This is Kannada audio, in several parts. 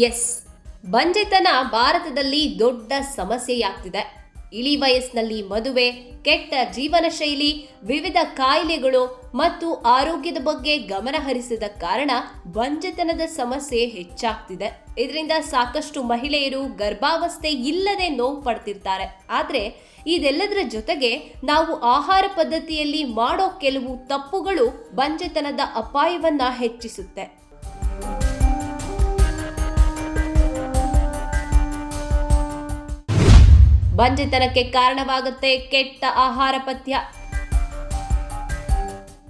ಎಸ್. ಬಂಜೆತನ ಭಾರತದಲ್ಲಿ ದೊಡ್ಡ ಸಮಸ್ಯೆಯಾಗ್ತಿದೆ. ಇಳಿ ವಯಸ್ಸಿನಲ್ಲಿ ಮದುವೆ, ಕೆಟ್ಟ ಜೀವನ ಶೈಲಿ ವಿವಿಧ ಕಾಯಿಲೆಗಳು ಮತ್ತು ಆರೋಗ್ಯದ ಬಗ್ಗೆ ಗಮನ ಹರಿಸಿದ ಕಾರಣ ಬಂಜೆತನದ ಸಮಸ್ಯೆ ಹೆಚ್ಚಾಗ್ತಿದೆ. ಇದರಿಂದ ಸಾಕಷ್ಟು ಮಹಿಳೆಯರು ಗರ್ಭಾವಸ್ಥೆ ಇಲ್ಲದೆ ನೋವು ಪಡ್ತಿರ್ತಾರೆ. ಆದರೆ ಇದೆಲ್ಲದರ ಜೊತೆಗೆ ನಾವು ಆಹಾರ ಪದ್ಧತಿಯಲ್ಲಿ ಮಾಡೋ ಕೆಲವು ತಪ್ಪುಗಳು ಬಂಜೆತನದ ಅಪಾಯವನ್ನ ಹೆಚ್ಚಿಸುತ್ತೆ. ಬಂಜೆತನಕ್ಕೆ ಕಾರಣವಾಗುತ್ತೆ ಕೆಟ್ಟ ಆಹಾರ ಪಥ್ಯ.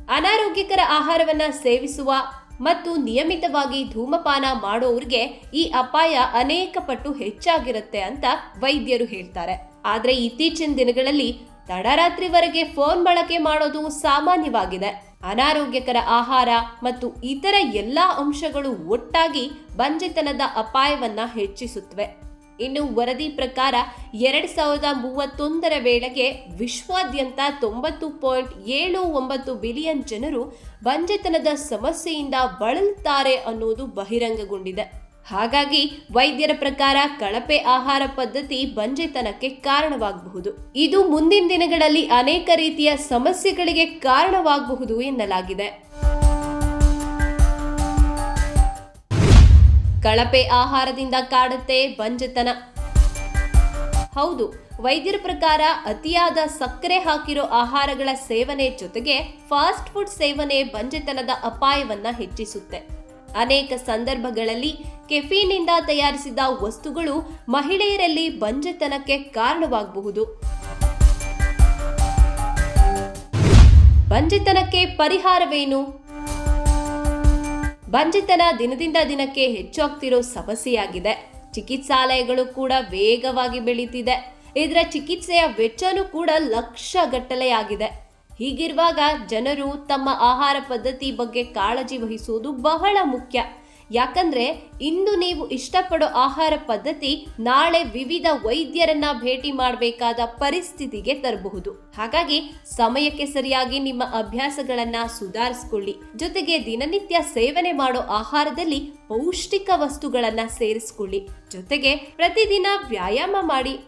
ಅನಾರೋಗ್ಯಕರ ಆಹಾರವನ್ನ ಸೇವಿಸುವ ಮತ್ತು ನಿಯಮಿತವಾಗಿ ಧೂಮಪಾನ ಮಾಡೋರಿಗೆ ಈ ಅಪಾಯ ಅನೇಕ ಪಟ್ಟು ಹೆಚ್ಚಾಗಿರುತ್ತೆ ಅಂತ ವೈದ್ಯರು ಹೇಳ್ತಾರೆ. ಆದರೆ ಇತ್ತೀಚಿನ ದಿನಗಳಲ್ಲಿ ತಡರಾತ್ರಿವರೆಗೆ ಫೋನ್ ಬಳಕೆ ಮಾಡೋದು ಸಾಮಾನ್ಯವಾಗಿದೆ. ಅನಾರೋಗ್ಯಕರ ಆಹಾರ ಮತ್ತು ಇತರ ಎಲ್ಲಾ ಅಂಶಗಳು ಒಟ್ಟಾಗಿ ಬಂಜೆತನದ ಅಪಾಯವನ್ನ ಹೆಚ್ಚಿಸುತ್ತವೆ. ಇನ್ನು ವರದಿ ಪ್ರಕಾರ ಎರಡು ಸಾವಿರದ ಮೂವತ್ತೊಂದರ ವೇಳೆಗೆ ವಿಶ್ವಾದ್ಯಂತ ತೊಂಬತ್ತು ಪಾಯಿಂಟ್ ಏಳು ಒಂಬತ್ತು ಬಿಲಿಯನ್ ಜನರು ಬಂಜೆತನದ ಸಮಸ್ಯೆಯಿಂದ ಬಳಲುತ್ತಾರೆ ಅನ್ನೋದು ಬಹಿರಂಗಗೊಂಡಿದೆ. ಹಾಗಾಗಿ ವೈದ್ಯರ ಪ್ರಕಾರ ಕಳಪೆ ಆಹಾರ ಪದ್ಧತಿ ಬಂಜೆತನಕ್ಕೆ ಕಾರಣವಾಗಬಹುದು. ಇದು ಮುಂದಿನ ದಿನಗಳಲ್ಲಿ ಅನೇಕ ರೀತಿಯ ಸಮಸ್ಯೆಗಳಿಗೆ ಕಾರಣವಾಗಬಹುದು ಎನ್ನಲಾಗಿದೆ. ಕಳಪೆ ಆಹಾರದಿಂದ ಕಾಡುತ್ತೆ ಬಂಜತನ. ಹೌದು, ವೈದ್ಯರ ಪ್ರಕಾರ ಅತಿಯಾದ ಸಕ್ಕರೆ ಹಾಕಿರೋ ಆಹಾರಗಳ ಸೇವನೆ ಜೊತೆಗೆ ಫಾಸ್ಟ್ ಫುಡ್ ಸೇವನೆ ಬಂಜೆತನದ ಅಪಾಯವನ್ನ ಹೆಚ್ಚಿಸುತ್ತೆ. ಅನೇಕ ಸಂದರ್ಭಗಳಲ್ಲಿ ಕೆಫೀನಿಂದ ತಯಾರಿಸಿದ ವಸ್ತುಗಳು ಮಹಿಳೆಯರಲ್ಲಿ ಬಂಜೆತನಕ್ಕೆ ಕಾರಣವಾಗಬಹುದು. ಬಂಜೆತನಕ್ಕೆ ಪರಿಹಾರವೇನು? ಬಂಜೆತನ ದಿನದಿಂದ ದಿನಕ್ಕೆ ಹೆಚ್ಚಾಗ್ತಿರೋ ಸಮಸ್ಯೆಯಾಗಿದೆ. ಚಿಕಿತ್ಸಾಲಯಗಳು ಕೂಡ ವೇಗವಾಗಿ ಬೆಳೀತಿದೆ. ಇದರ ಚಿಕಿತ್ಸೆಯ ವೆಚ್ಚನೂ ಕೂಡ ಲಕ್ಷ ಗಟ್ಟಲೆಯಾಗಿದೆ ಹೀಗಿರುವಾಗ ಜನರು ತಮ್ಮ ಆಹಾರ ಪದ್ಧತಿ ಬಗ್ಗೆ ಕಾಳಜಿ ವಹಿಸುವುದು ಬಹಳ ಮುಖ್ಯ. ಯಾಕಂದ್ರೆ ಇಂದು ನೀವು ಇಷ್ಟಪಡೋ ಆಹಾರ ಪದ್ಧತಿ ನಾಳೆ ವಿವಿಧ ವೈದ್ಯರನ್ನ ಭೇಟಿ ಮಾಡಬೇಕಾದ ಪರಿಸ್ಥಿತಿಗೆ ತರಬಹುದು. ಹಾಗಾಗಿ ಸಮಯಕ್ಕೆ ಸರಿಯಾಗಿ ನಿಮ್ಮ ಅಭ್ಯಾಸಗಳನ್ನ ಸುಧಾರಿಸಿಕೊಳ್ಳಿ. ಜೊತೆಗೆ ದಿನನಿತ್ಯ ಸೇವನೆ ಮಾಡೋ ಆಹಾರದಲ್ಲಿ ಪೌಷ್ಟಿಕ ವಸ್ತುಗಳನ್ನ ಸೇರಿಸಿಕೊಳ್ಳಿ. ಜೊತೆಗೆ ಪ್ರತಿದಿನ ವ್ಯಾಯಾಮ ಮಾಡಿ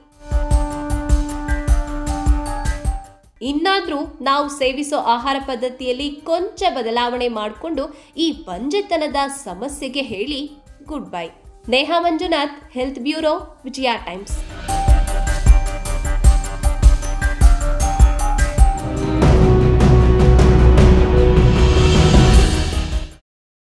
ಇನ್ನಾದ್ರೂ ನಾವು ಸೇವಿಸೋ ಆಹಾರ ಪದ್ಧತಿಯಲ್ಲಿ ಕೊಂಚ ಬದಲಾವಣೆ ಮಾಡಿಕೊಂಡು ಈ ಬಂಜೆತನದ ಸಮಸ್ಯೆಗೆ ಹೇಳಿ good bye Neha Manjunath health bureau Vijaya times